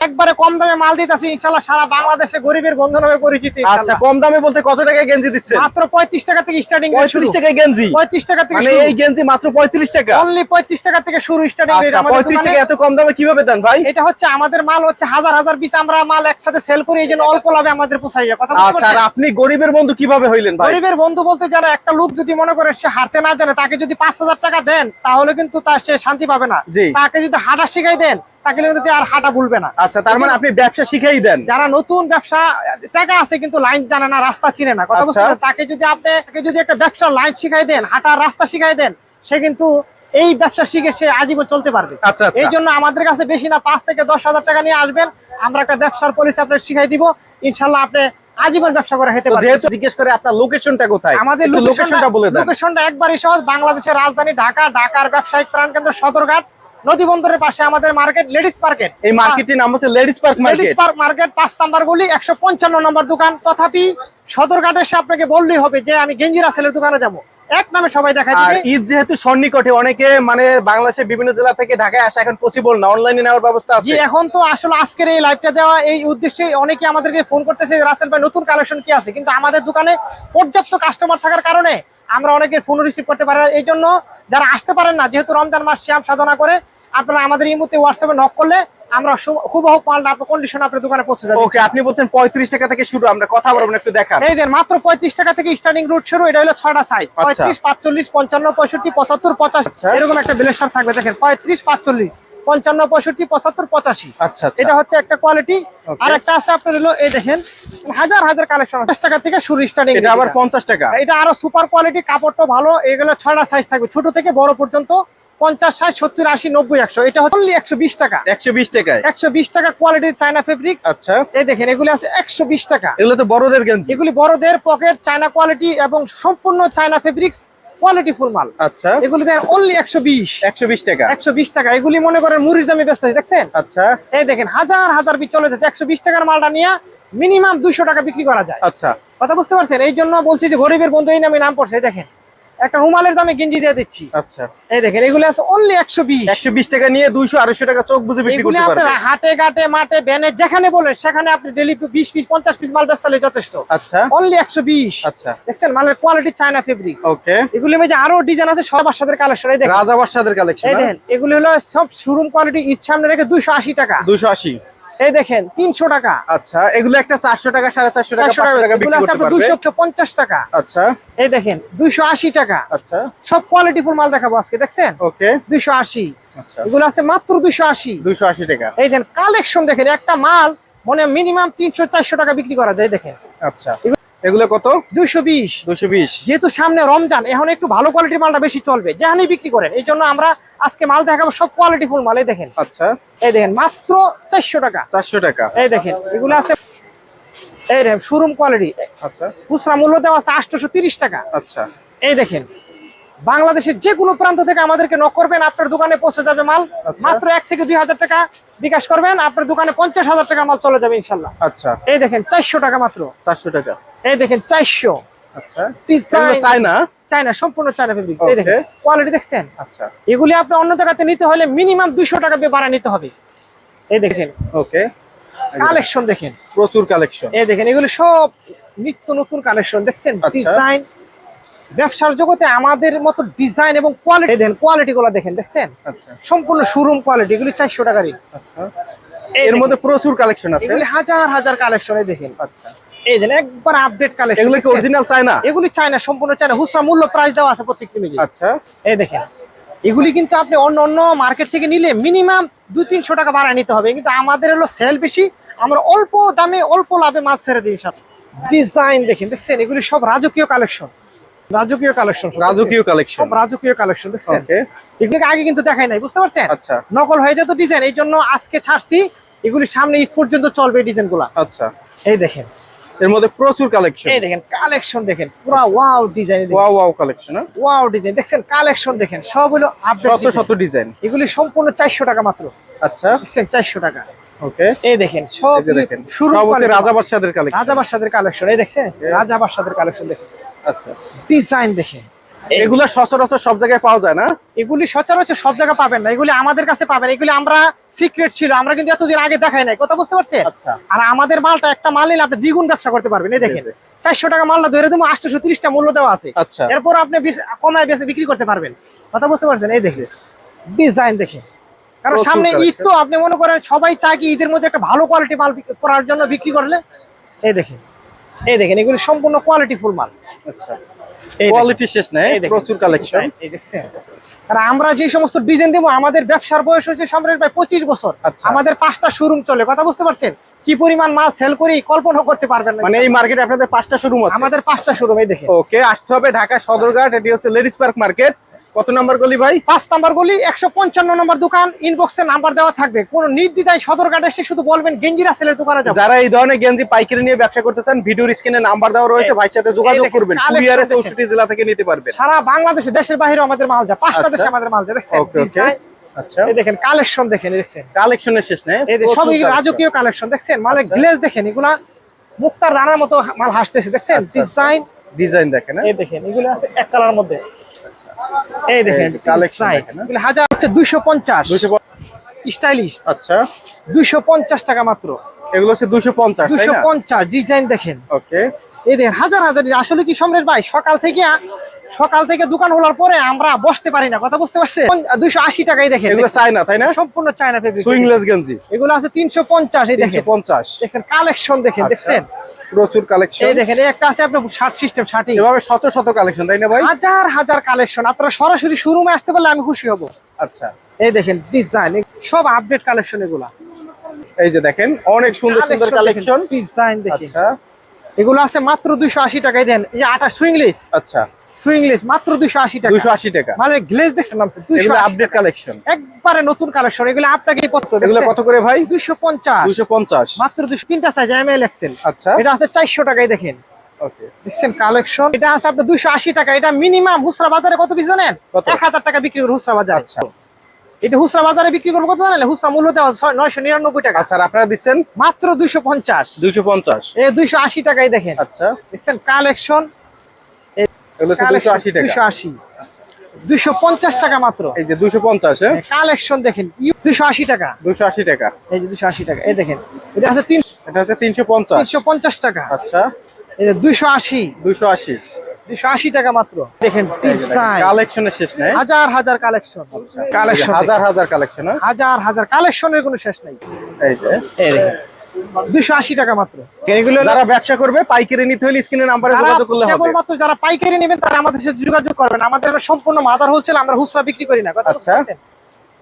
একবারে কম দামে মাল দিতেছি ইনশাল্লাহ সারা বাংলাদেশে গরিবের বন্ধু নামে পরিচিত আচ্ছা কম দামে বলতে কত টাকায় গেঞ্জি দিচ্ছেন? মাত্র পঁয়ত্রিশ টাকা থেকে স্টার্টিং পঁয়ত্রিশ টাকায় গেঞ্জি? পঁয়ত্রিশ টাকা থেকে মানে এই গেঞ্জি মাত্র পঁয়ত্রিশ টাকা? অনলি পঁয়ত্রিশ টাকা থেকে শুরু স্টার্টিং আচ্ছা পঁয়ত্রিশ টাকা এত কম দামে কীভাবে দেন ভাই? এটা হচ্ছে আমাদের মাল হচ্ছে হাজার হাজার পিস আমরা মাল একসাথে সেল করি এই জন্য অল্প লাভে আমাদের পোষাই যায় কথা আচ্ছা আর আপনি গরিবের বন্ধু কীভাবে হইলেন ভাই? গরিবের বন্ধু বলতে যারা একটা লোক যদি মনে করে সে হারতে না জানে তাকে যদি পাঁচ হাজার টাকা দেন তাহলে কিন্তু তার সে শান্তি পাবে না। তাকে যদি হাঁটা শিখাই দেন তাকে কিন্তু আর হাঁটা ভুলবে না। আচ্ছা তার মানে আপনি ব্যবসা শিখাই দেন। যারা নতুন ব্যবসা টাকা আছে কিন্তু লাইন জানে না রাস্তা চিনে না। কথা আচ্ছা। তাকে যদি আপনি তাকে যদি একটা ব্যবসার লাইন শিখাই দেন হাঁটার রাস্তা শিখাই দেন সে কিন্তু এই ব্যবসা শিখে সে আজীবন চলতে পারবে। আচ্ছা, আচ্ছা। এই জন্য আমাদের কাছে বেশি না পাঁচ থেকে দশ হাজার টাকা নিয়ে আসবেন। আমরা একটা ব্যবসার পলিসি আপনার শিখাই দিব। ইনশাল্লাহ আপনি আজীবন ব্যবসা করে হেতে পারবেন। যেহেতু জিজ্ঞেস করে আপনার লোকেশনটা কোথায় আমাদের লোকেশনটা বলে দেন। লোকেশনটা একবারই সহজ। বাংলাদেশের রাজধানী ঢাকা ঢাকার ব্যবসায়িক প্রাণকেন্দ্র সদরঘাট। নদী বন্দরের পাশে আমাদের মার্কেট লেডিস মার্কেট এই মার্কেটটির নাম হচ্ছে ladies park ladies park market পাঁচ নাম্বার গলি একশো পঞ্চান্ন নম্বর দোকান। তথাপি সদরঘাটে এসে আপনাকে বললেই হবে যে আমি গেঞ্জি রাসেলের দোকানে যাব। এক নামে সবাই দেখা আর ঈদ যেহেতু সন্নিকটে অনেকে মানে বাংলাদেশের বিভিন্ন জেলা থেকে ঢাকায় আসা এখন পসিবল না অনলাইনে নেওয়ার ব্যবস্থা আছে। এখন তো আসলে আজকের এই লাইভটা দেওয়া এই উদ্দেশ্যে অনেকে আমাদেরকে ফোন করতেছে রাসেল ভাই নতুন কালেকশন কি আছে? কিন্তু আমাদের দোকানে পর্যাপ্ত কাস্টমার থাকার কারণে আমরা অনেকে ফোন রিসিভ করতে পারি না। এই জন্য যারা আসতে পারেন না যেহেতু রমজান মাস শ্যাম সাধনা করে আপনারা আমাদের এই মুহূর্তে হোয়াটসঅ্যাপে নক করলে আমরা হুবহু মালটা আপনার কন্ডিশন আপনার দোকানে পৌঁছে যাবে। ওকে আপনি বলছেন পঁয়ত্রিশ টাকা থেকে শুরু আমরা কথা বলব একটু দেখান। এই দেন মাত্র পঁয়ত্রিশ টাকা থেকে স্টার্টিং রুট শুরু এটা হলো ছয়টা সাইজ আচ্ছা। পঁয়ত্রিশ পাঁচচল্লিশ পঞ্চান্ন পঁয়ষট্টি পঁচাত্তর পঁচাশি আচ্ছা। এরকম একটা ব্লেসার থাকবে দেখেন পঁয়ত্রিশ পাঁচচল্লিশ। পঞ্চান্ন পঁয়ষট্টি পঁচাত্তর পঁচাশি। আচ্ছা আচ্ছা। এটা হচ্ছে একটা কোয়ালিটি আর একটা আছে আপনার হলো এই দেখেন হাজার হাজার কালেকশন দশ টাকা থেকে শুরু স্টার্টিং এটা আবার পঞ্চাশ টাকা। এটা আরও সুপার কোয়ালিটি কাপড়টা ভালো এগুলো ছয়টা সাইজ থাকবে। ছোট থেকে বড় পর্যন্ত পঞ্চাশ ষাট সত্তর আশি নব্বই একশো। এটা হচ্ছে একশো বিশ টাকা। একশো বিশ টাকায়। একশো বিশ টাকা কোয়ালিটির চায়না ফেব্রিক্স আচ্ছা। এই দেখেন এগুলি আছে একশো বিশ টাকা। এগুলো তো বড়দের গেঞ্জি। এগুলি বড়দের পকেট চায়না কোয়ালিটি এবং সম্পূর্ণ চায়না ফেব্রিক্স কোয়ালিটি ফুল মাল। আচ্ছা। এগুলি দেন অনলি একশো বিশ। একশো বিশ টাকা। একশো বিশ টাকা। এগুলি মনে করেন মুড়ির দামে ব্যস্ত আছে, দেখছেন? আচ্ছা। এই দেখেন হাজার হাজার পিস চলে যাচ্ছে। একশো বিশ টাকার মালটা নিয়ে মিনিমাম দুইশো টাকা বিক্রি করা যায়। আচ্ছা। কথা বুঝতে পারছেন? এই জন্য বলছি যে গরিবের বন্ধু এই নামে নাম পড়ছে দেখেন। একটা রুমালের দামে গেঞ্জি দিয়ে দিচ্ছি। আচ্ছা। এই দেখেন এগুলি আছে অনলি একশো বিশ। একশো বিশ টাকা নিয়ে দুইশো আড়াইশো টাকা চোখ বুঝে বিক্রি আপনার হাটে ঘাটে মাঠে ব্যানে যেখানে বলেন সেখানে আপনি ডেলি বিশ পিস পঞ্চাশ পিস মাল বেচতালে যথেষ্ট। আচ্ছা। অনলি একশো বিশ। আচ্ছা। দেখছেন মালের কোয়ালিটি চায়না ফেব্রিক ওকে এগুলি মধ্যে আরও ডিজাইন আছে সব বাসাদের কালেকশন এই দেখেন। রাজা বাদশাদের কালেকশন এই দেখেন এগুলি হলো সব শোরুম কোয়ালিটি ঈদ সামনে রেখে দুইশো আশি টাকা। দুশো আশি। এই দেখেন তিনশো টাকা। আচ্ছা এগুলো একটা চারশো টাকা সাড়ে চারশো টাকা টাকা বিক্রি করতে পারবে। দুইশো পঞ্চাশ টাকা। আচ্ছা। এই দেখেন দুইশো আশি টাকা। আচ্ছা। সব কোয়ালিটি ফুল মাল দেখাবো আজকে দেখছেন? ওকে। আচ্ছা। এগুলো আছে মাত্র দুইশো আশি। দুইশো আশি টাকা। এই যে কালেকশন দেখেন একটা মাল মনে মিনিমাম তিনশো চারশো টাকা বিক্রি করা যায় দেখেন। আচ্ছা। এগুলো কত? দুইশো বিশ। দুশো বিশ। যেহেতু সামনে রমজান এখন একটু ভালো কোয়ালিটির মালটা বেশি চলবে যেখানেই বিক্রি করেন। এই জন্য আমরা আজকে মাল দেখাবো সব কোয়ালিটি ফুল মাল এই দেখেন। আচ্ছা। এই দেখেন মাত্র চারশো টাকা। চারশো টাকা। এই দেখেন এগুলো আছে এই দেখেন শোরুম কোয়ালিটি আচ্ছা। খুচরা মূল্য দেওয়া আছে আটশোশো তিরিশ টাকা। আচ্ছা। এই দেখেন বাংলাদেশের যে কোনো প্রান্ত থেকে আমাদেরকে নক করবেন আপনার দোকানে পৌঁছে যাবে মাল। আচ্ছা। মাত্র এক থেকে দুই হাজার টাকা বিকাশ করবেন আপনার দোকানে পঞ্চাশ হাজার টাকা মাল চলে যাবে ইনশাল্লাহ। আচ্ছা। এই দেখেন চারশো টাকা মাত্র। চারশো টাকা। এই দেখেন চারশো। আচ্ছা। চায়না? চায়না সম্পূর্ণ চায়না ফেব্রিক এই দেখেন কোয়ালিটি দেখছেন? আচ্ছা। এগুলি আপনি অন্য জায়গাতে নিতে হলে মিনিমাম দুইশো টাকা দিয়ে ভাড়া নিতে হবে। এই দেখেন। ওকে কালেকশন দেখেন। প্রচুর কালেকশন এই দেখেন এগুলো সব নিত্য নতুন কালেকশন দেখছেন? আচ্ছা। ডিজাইন ব্যবসার জগতে আমাদের মতো ডিজাইন এবং কোয়ালিটি দেন কোয়ালিটি গুলো দেখেন দেখছেন? আচ্ছা। সম্পূর্ণ শোরুম কোয়ালিটি এগুলি চারশো টাকারই আচ্ছা। এর মধ্যে প্রচুর কালেকশন আছে? হাজার হাজার কালেকশন দেখেন। আচ্ছা। এই দেন একবার আপডেট কালেকশন এগুলো কি অরিজিনাল চায়না? এগুলি চায়না সম্পূর্ণ চায়না। হুসরা মূল্য প্রাইস দেওয়া আছে প্রত্যেকটি মেজি আচ্ছা। এই দেখেন এগুলি কিন্তু আপনি অন্য অন্য মার্কেট থেকে নিলে মিনিমাম তিনশো টাকা বাড়ায় নিতে হবে। কিন্তু আমাদের হলো সেল বেশি আমরা অল্প দামে অল্প লাভে মাছ ছেড়ে দিই সব। ডিজাইন দেখেন দেখছেন? এগুলি সব রাজকীয় কালেকশন রাজকীয় কালেকশন রাজকীয় কালেকশন রাজকীয় কালেকশন দেখছেন? এগুলিকে আগে কিন্তু দেখাই নাই বুঝতে পারছেন? আচ্ছা। নকল হয়ে যেত ডিজাইন এই জন্য আজকে ছাড়ছি। এগুলি সামনে ঈদ পর্যন্ত চলবে ডিজাইনগুলা। আচ্ছা। এই দেখেন এর মধ্যে প্রচুর কালেকশন এই দেখেন কালেকশন দেখেন পুরা wow design wow wow collection wow design দেখছেন কালেকশন দেখেন সব হলো শত শত ডিজাইন এগুলি সম্পূর্ণ চারশো টাকা মাত্র। আচ্ছা। দেখছেন চারশো টাকা। ওকে এই দেখেন সব দেখেন শুরু হচ্ছে রাজা বাদশাদের কালেকশন রাজা বাদশাদের কালেকশন এই দেখেন রাজা বাদশাদের কালেকশন দেখেন। আচ্ছা। ডিজাইন দেখেন। এগুলো সচরাচর সব জায়গায় পাওয়া যায় না? এগুলি সচরাচর সব জায়গায় পাবেন না। এগুলি আমাদের কাছে পাবেন। এগুলি আমরা সিক্রেট ছিল। আমরা কিন্তু এতদিন আগে দেখাই নাই। কথা বুঝতে পারছেন? আচ্ছা। আর আমাদের মালটা একটা মাল নিলে আপনি দ্বিগুণ ব্যবসা করতে পারবেন। এই দেখেন চারশো টাকা মালটা ধরে দেবো আটশো তিরিশটা মূল্য দেওয়া আছে। আচ্ছা। এরপর আপনি কমায় বেশি বিক্রি করতে পারবেন। কথা বুঝতে পারছেন? এই দেখে ডিজাইন দেখে কারণ সামনে ঈদ তো আপনি মনে করেন সবাই চায় কি ঈদের মধ্যে একটা ভালো কোয়ালিটি মাল করার জন্য বিক্রি করলে? এই দেখেন এই দেখেন এগুলি সম্পূর্ণ কোয়ালিটি ফুল মাল। আচ্ছা। কোয়ালিটি শেষ নাই এই প্রচুর কালেকশন আর আমরা যে সমস্ত ডিজাইন দেবো আমাদের ব্যবসার বয়স হচ্ছে সম্রাট ভাই পঁচিশ বছর। আচ্ছা। আমাদের পাঁচটা শোরুম চলে। কথা বুঝতে পারছেন? কি পরিমাণ মাল সেল করি কল্পনা করতে পারবেন না। মানে এই মার্কেটে আপনাদের পাঁচটা শোরুম আছে। আমাদের পাঁচটা শোরুম এই দেখে ওকে আসতে হবে ঢাকা সদরঘাট এটি হচ্ছে লেডিস পার্ক মার্কেট কত নাম্বার গলি ভাই? পাঁচ নাম্বার গলি একশো পঞ্চান্ন নম্বর দোকান ইনবক্সে নাম্বার দেওয়া থাকবে। কোন নির্দ্বিধায় সদরঘাট এসে শুধু বলবেন গেঞ্জি রাসেলের দোকানে যাব। যারা এই ধরনের গেঞ্জি পাইকারি নিয়ে ব্যবসা করতে চান ভিডিওর স্ক্রিনে নাম্বার দেওয়া রয়েছে ভাইয়ের সাথে যোগাযোগ করবেন। কুরিয়ারে চৌষট্টি জেলা থেকে নিতে পারবেন। সারা বাংলাদেশে দেশের বাইরেও আমাদের মাল যায় পাঁচটা আচ্ছা। দেশে আমাদের মাল যায় দেখছেন? আচ্ছা। এই দেখেন কালেকশন দেখেন এই দেখছেন? কালেকশনের শেষ নেই এই সব রাজকীয় কালেকশন দেখছেন? মালের আচ্ছা। গ্লেজ দেখেন এগুলা মুক্তার রানার মতো মাল হাসতেছে দেখছেন? আচ্ছা, ডিজাইন ডিজাইন দেখেন হ্যাঁ? এই দেখেন এগুলো আছে এক কালার মধ্যে। এই দেখেন। দেখেন, হ্যাঁ? হাজার হচ্ছে দুইশো পঞ্চাশ। স্টাইলিশ। আচ্ছা। দুইশো পঞ্চাশ টাকা মাত্র। এগুলো হচ্ছে দুইশো পঞ্চাশ দুইশো পঞ্চাশ ডিজাইন দেখেন। ওকে। এই দেখেন হাজার হাজার। আসলে কি সম্রাট ভাই সকাল থেকে সকাল থেকে দোকান খোলার পরে আমরা বসতে পারি না। কথা বুঝতে পারছেন? দুইশো আশি টাকাই দেখেন। এগুলো চাই না তাই না? সম্পূর্ণ চায়না সুইংলেস গেঞ্জি। এগুলো আছে তিনশো পঞ্চাশ এই দেখেন। পঞ্চাশ। দেখছেন কালেকশন দেখেন আচ্ছা। দেখছেন? প্রচুর কালেকশন এই দেখেন একটা আছে আপনার শার্ট সিস্টেম শার্টিং এভাবে শত শত কালেকশন তাই না ভাই? হাজার হাজার কালেকশন আপনারা সরাসরি শোরুমে আসতে পারলে আমি খুশি হব। আচ্ছা। এই দেখেন ডিজাইন সব আপডেট কালেকশন এগুলা। এই যে দেখেন অনেক সুন্দর সুন্দর কালেকশন ডিজাইন দেখেন। আচ্ছা। এগুলো আছে মাত্র দুইশো আশি টাকায় দেন। এই যে আটা সুইংলিস আচ্ছা। সুইংলিস মাত্র দুইশো আশি টাকা। দুশো আশি টাকা। মানে গ্লেজ দেখছেন নামছে দুইশো এগুলো আপডেট কালেকশন একবারে নতুন কালেকশন এগুলো আপনাকে পত্র এগুলো কত করে ভাই? দুইশো পঞ্চাশ। দুশো পঞ্চাশ। মাত্র দুশো তিনটা সাইজ এক্সেল আচ্ছা। এটা আছে চারশো টাকায় দেখেন। ওকে। দেখছেন কালেকশন এটা আছে আপনার দুইশো আশি টাকা। এটা মিনিমাম হুসরা বাজারে কত পিস জানেন? টাকা বিক্রি করে হুসরা বাজার। আচ্ছা। এটা হুসরা বাজারে বিক্রি করব কত জানেন? হুসরা মূল্য দেওয়া নয়শো নিরানব্বই টাকা। আচ্ছা আর আপনারা দিচ্ছেন? মাত্র দুইশো পঞ্চাশ। দুইশো পঞ্চাশ। এ দুইশো আশি টাকায় দেখেন। আচ্ছা। দেখছেন কালেকশন দুশো আশি আশি। পঞ্চাশ টাকা মাত্র। এই যে দুশো পঞ্চাশ হ্যাঁ? কালেকশন দেখেন দুইশো আশি টাকা। দুশো আশি টাকা। এই যে দুইশো আশি টাকা এই দেখেন এটা আছে তিন এটা হচ্ছে তিনশো পঞ্চাশ। তিনশো পঞ্চাশ টাকা। আচ্ছা। এই যে আশি। দুশো আশি। দুইশো আশি টাকা মাত্র। দেখেন কালেকশনের শেষ নেই। হাজার হাজার কালেকশন কালেকশন হাজার হাজার কালেকশন হাজার হাজার কালেকশনের কোনো শেষ নাই। এই যে। এই দেখেন। দুইশো আশি টাকা মাত্র। এগুলো যারা ব্যবসা করবে পাইকারি নিতে হলে স্ক্রিনে নাম্বারে যোগাযোগ করলে হবে। কেবলমাত্র যারা পাইকারি নেবেন তারা আমাদের সাথে যোগাযোগ করবেন আমাদের সম্পূর্ণ মাদার হোলসেল আমরা হুসরা বিক্রি করি না। কথা আচ্ছা।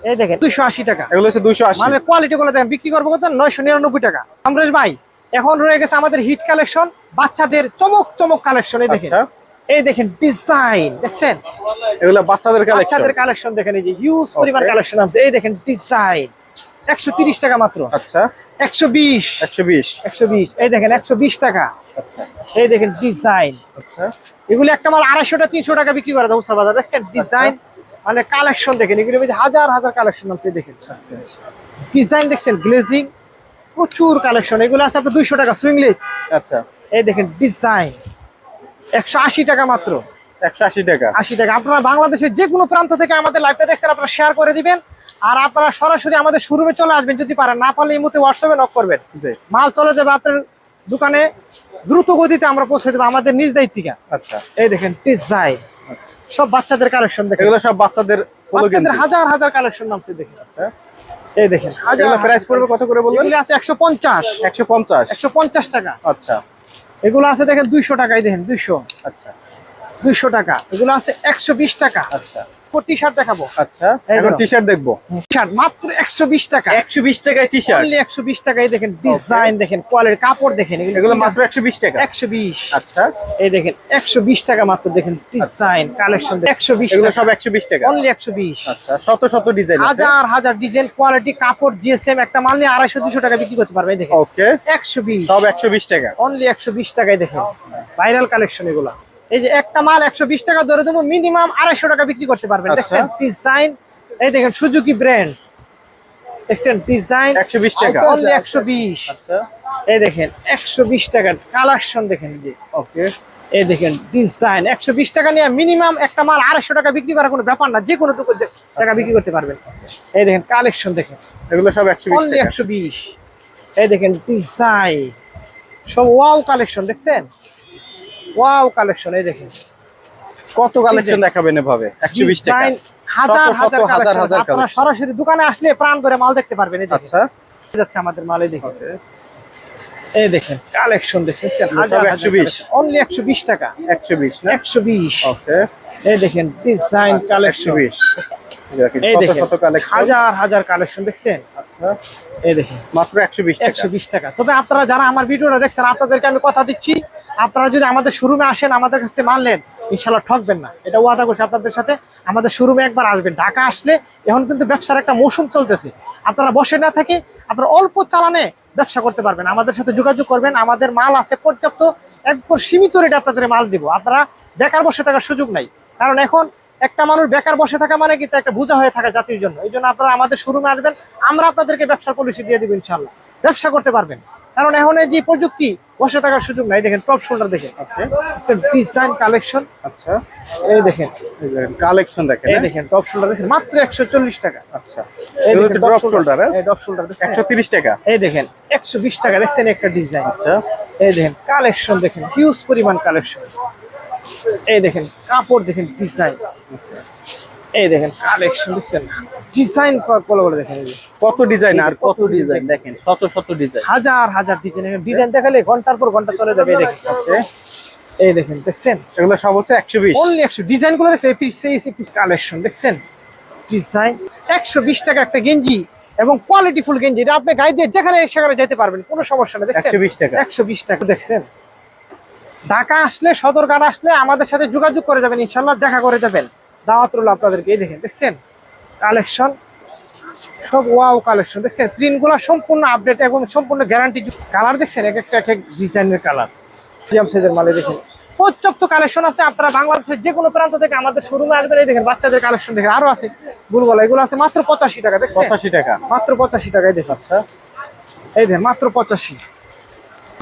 এই দেখেন। দুইশো আশি টাকা। এগুলো হচ্ছে দুশো আশি। মালের কোয়ালিটি গুলো দেখেন বিক্রি করব কত? নয়শো নিরানব্বই টাকা। আমরেশ ভাই এখন রয়ে গেছে আমাদের হিট কালেকশন বাচ্চাদের চমক চমক কালেকশন এই দেখেন। আচ্ছা। এই দেখেন ডিজাইন দেখছেন? এগুলো বাচ্চাদের কালেকশন বাচ্চাদের কালেকশন দেখেন এই যে হিউজ পরিমাণ কালেকশন আছে। এই দেখেন ডিজাইন একশো তিরিশ টাকা মাত্র। আচ্ছা। একশো বিশ। একশো বিশ। একশো বিশ। এই দেখেন একশো বিশ টাকা। আচ্ছা। এই দেখেন ডিজাইন। আচ্ছা। এগুলো একটা মাল আড়াইশোটা তিনশো টাকা বিক্রি করে দেবো বাজার দেখছেন ডিজাইন মানে কালেকশন দেখেন এগুলো মধ্যে হাজার হাজার কালেকশন আছে দেখেন। ডিজাইন দেখছেন গ্লেজিং প্রচুর কালেকশন। এগুলো আছে আপনার দুইশো টাকা সুইংলেস। আচ্ছা। এই দেখেন ডিজাইন। একশো আশি টাকা মাত্র। টাকা। টাকা। আপনারা বাংলাদেশের যে কোনো প্রান্ত থেকে আমাদের লাইভটা দেখছেন আপনারা শেয়ার করে দিবেন। আর আপনারা সরাসরি আমাদের শোরুমে চলে আসবেন যদি পারেন। না পারলে এই মুহূর্তে হোয়াটসঅ্যাপে নক করবেন। মাল চলে যাবে আপনার দোকানে দ্রুত গতিতে আমরা পৌঁছে দেবো আমাদের নিজ দায়িত্বিকা আচ্ছা। এই দেখেন ডিজাইন। সব বাচ্চাদের কালেকশন দেখেন। এগুলো সব বাচ্চাদের বাচ্চাদের হাজার হাজার কালেকশন নামছে দেখেন। আচ্ছা। এই দেখেন হাজার প্রাইস পড়বে কত করে বললেন? এগুলো আছে একশো পঞ্চাশ। একশো পঞ্চাশ। একশো পঞ্চাশ টাকা। আচ্ছা। এগুলো আছে দেখেন দুইশো টাকাই দেখেন দুইশো। আচ্ছা। দুইশো টাকা এগুলো আছে একশো বিশ টাকা আচ্ছা টি শার্ট দেখাবো আচ্ছা এখন টি শার্ট দেখব শার্ট মাত্র একশো বিশ টাকা একশো বিশ টাকায় টি শার্ট অনলি একশো বিশ টাকাই দেখেন ডিজাইন দেখেন কোয়ালিটি কাপড় দেখেন এগুলো মাত্র একশো বিশ টাকা একশো বিশ আচ্ছা এই দেখেন একশো বিশ টাকা মাত্র দেখেন ডিজাইন কালেকশন একশো বিশ এগুলো সব একশো বিশ টাকা অনলি একশো বিশ আচ্ছা শত শত ডিজাইন হাজার হাজার ডিজাইন কোয়ালিটি কাপড় জিএসএম একটা মাল নিয়ে আড়াইশো দুশো টাকা বিক্রি করতে পারবে দেখেন ওকে একশো বিশ সব একশো বিশ টাকা অনলি একশো বিশ টাকায় দেখেন ভাইরাল কালেকশন এগুলো এই যে একটা মাল একশো বিশ টাকা ধরে দেবো মিনিমাম আড়াইশো টাকা বিক্রি করতে পারবেন। আচ্ছা। দেখছেন? ডিজাইন এই দেখেন সুজুকি ব্র্যান্ড দেখছেন? ডিজাইন 120 টাকা। অনলি একশো বিশ। আচ্ছা এই দেখেন একশো বিশ টাকা। কালেকশন দেখেন যে। ওকে। এই দেখেন ডিজাইন একশো বিশ টাকা নিয়ে মিনিমাম একটা মাল আড়াইশো টাকা বিক্রি করার কোনো ব্যাপার না যে কোনো দোকান টাকা বিক্রি করতে পারবেন। এই দেখেন কালেকশন দেখেন। এগুলো সব একশো বিশ অনলি একশো বিশ। এই দেখেন ডিজাইন সব ওয়াও কালেকশন দেখছেন? ওয়াও কালেকশন এই দেখেন। কত কালেকশন দেখাবেন এভাবে একশো বিশ টাকা। হাজার হাজার হাজার হাজার আপনারা সরাসরি দোকানে আসলে প্রাণ করে মাল দেখতে পারবেন এই আচ্ছা। যাচ্ছে আমাদের মাল এই দেখেন। এই দেখেন কালেকশন দেখছেন সব 120 অনলি একশো বিশ। টাকা। একশো বিশ না? একশো বিশ। ওকে এই দেখেন ডিজাইন কালেকশন বিশ। দেখেন এই শত দেখেন হাজার হাজার কালেকশন দেখছেন? আচ্ছা। এই দেখেন মাত্র একশো বিশ একশো বিশ টাকা। তবে আপনারা যারা আমার ভিডিওটা দেখছেন আপনাদেরকে আমি কথা দিচ্ছি আপনারা যদি আমাদের শোরুমে আসেন আমাদের কাছ থেকে মানলেন ইনশাল্লাহ ঠকবেন না। এটা ওয়াদা করছি আপনাদের সাথে আমাদের শোরুমে একবার আসবেন। ঢাকা আসলে এখন কিন্তু ব্যবসার একটা মৌসুম চলতেছে। আপনারা বসে না থাকে আপনারা অল্প চালানে ব্যবসা করতে পারবেন। আমাদের সাথে যোগাযোগ করবেন। আমাদের মাল আছে পর্যাপ্ত একবার সীমিত রেটে আপনাদের মাল দিব। আপনারা বেকার বসে থাকার সুযোগ নাই। কারণ এখন একটা মানুষ বেকার বসে থাকা মানে কিন্তু একটা বোঝা হয়ে থাকা জাতির জন্য। এই জন্য আপনারা আমাদের শোরুমে আসবেন আমরা আপনাদেরকে ব্যবসার পলিসি দিয়ে দিব ইনশাল্লাহ ব্যবসা করতে পারবেন। কারণ এখন এই যে প্রযুক্তি বসে থাকার সুযোগ নাই। দেখেন টপ শোল্ডার দেখেন। ডিজাইন কালেকশন আচ্ছা। এই দেখেন। কালেকশন দেখেন এই হ্যাঁ? দেখেন টপ শোল্ডার দেখেন। মাত্র একশো চল্লিশ টাকা। আচ্ছা। এই হচ্ছে ড্রপ শোল্ডার এই ড্রপ শোল্ডার দেখছেন একশো তিরিশ টাকা। এই দেখেন একশো বিশ টাকা। দেখছেন একটা ডিজাইন আচ্ছা। এই দেখেন কালেকশন দেখেন। হিউজ পরিমাণ কালেকশন এই দেখেন কাপড় দেখেন ডিজাইন আচ্ছা। এই দেখেন কালেকশন দেখছেন? ডিজাইন কল করে দেখেন কত ডিজাইন আর কত ডিজাইন দেখেন শত শত ডিজাইন হাজার হাজার ডিজাইন ডিজাইন দেখালে ঘণ্টার পর ঘণ্টা চলে যাবে এই দেখেন। এই দেখেন দেখছেন? এগুলো সব হচ্ছে একশো বিশ। অনলি একশো ডিজাইনগুলো দেখছেন পিস পিস কালেকশন দেখছেন? ডিজাইন একশো বিশ টাকা একটা গেঞ্জি এবং কোয়ালিটি ফুল গেঞ্জি। এটা আপনি গায়ে দিয়ে যেখানে সেখানে যেতে পারবেন কোনো সমস্যা নেই দেখছেন? 120 টাকা। একশো বিশ টাকা দেখছেন? ঢাকা আসলে সদরঘাট আসলে আমাদের সাথে যোগাযোগ করে যাবেন ইনশাল্লাহ দেখা করে যাবেন। দাওয়াত রইল আপনাদেরকে এই দেখেন দেখছেন? কালেকশন সব ওয়াও কালেকশন দেখছেন? প্রিন্টগুলো সম্পূর্ণ আপডেট এবং সম্পূর্ণ গ্যারান্টি কালার দেখছেন? এক একটা এক এক ডিজাইনের কালার। প্রিয়াম সাইজের মালে দেখেন। পর্যাপ্ত কালেকশন আছে আপনারা বাংলাদেশের যে কোনো প্রান্ত থেকে আমাদের শোরুমে আসবেন এই দেখেন বাচ্চাদের কালেকশন দেখেন আরও আছে। গুলগলা এগুলো আছে মাত্র পঁচাশি টাকা দেখছেন? পঁচাশি টাকা। মাত্র পঁচাশি টাকায় দেখেন আচ্ছা এই দেখেন মাত্র পঁচাশি।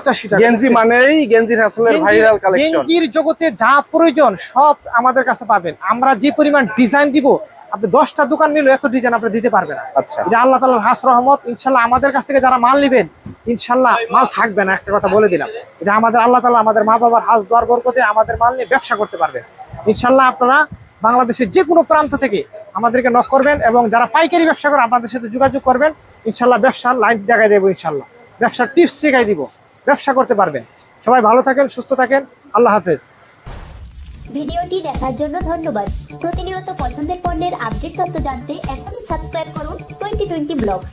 পঁচাশি টাকা। গেঞ্জি মানেই গেঞ্জির হাসলের ভাইরাল কালেকশন গেঞ্জির জগতে যা প্রয়োজন সব আমাদের কাছে পাবেন। আমরা যে পরিমাণ ডিজাইন দিব আপনি দশটা দোকান মিলে এত ডিজাইন আপনি দিতে পারবেন না। আচ্ছা। এটা আল্লাহ তালার হাস রহমত। ইনশাল্লাহ আমাদের কাছ থেকে যারা মাল নেবেন ইনশাল্লাহ মাল থাকবে না একটা কথা বলে দিলাম। এটা আমাদের আল্লাহ তালা আমাদের মা বাবার হাস দোয়ার বরকতে আমাদের মাল নিয়ে ব্যবসা করতে পারবেন। ইনশাল্লাহ আপনারা বাংলাদেশের যে কোনো প্রান্ত থেকে আমাদেরকে নক করবেন এবং যারা পাইকারি ব্যবসা করে আপনাদের সাথে যোগাযোগ করবেন ইনশাল্লাহ ব্যবসার লাইন দেখাই দেবো ইনশাল্লাহ ব্যবসার টিপস শেখাই দিব। ব্যবসা করতে পারবেন। সবাই ভালো থাকেন, সুস্থ থাকেন। আল্লাহ হাফেজ। ভিডিওটি দেখার জন্য ধন্যবাদ। প্রতিনিয়ত পছন্দের পণ্যের আপডেট তথ্য জানতে এখনই সাবস্ক্রাইব করুন টোয়েন্টি টোয়েন্টি ব্লগস।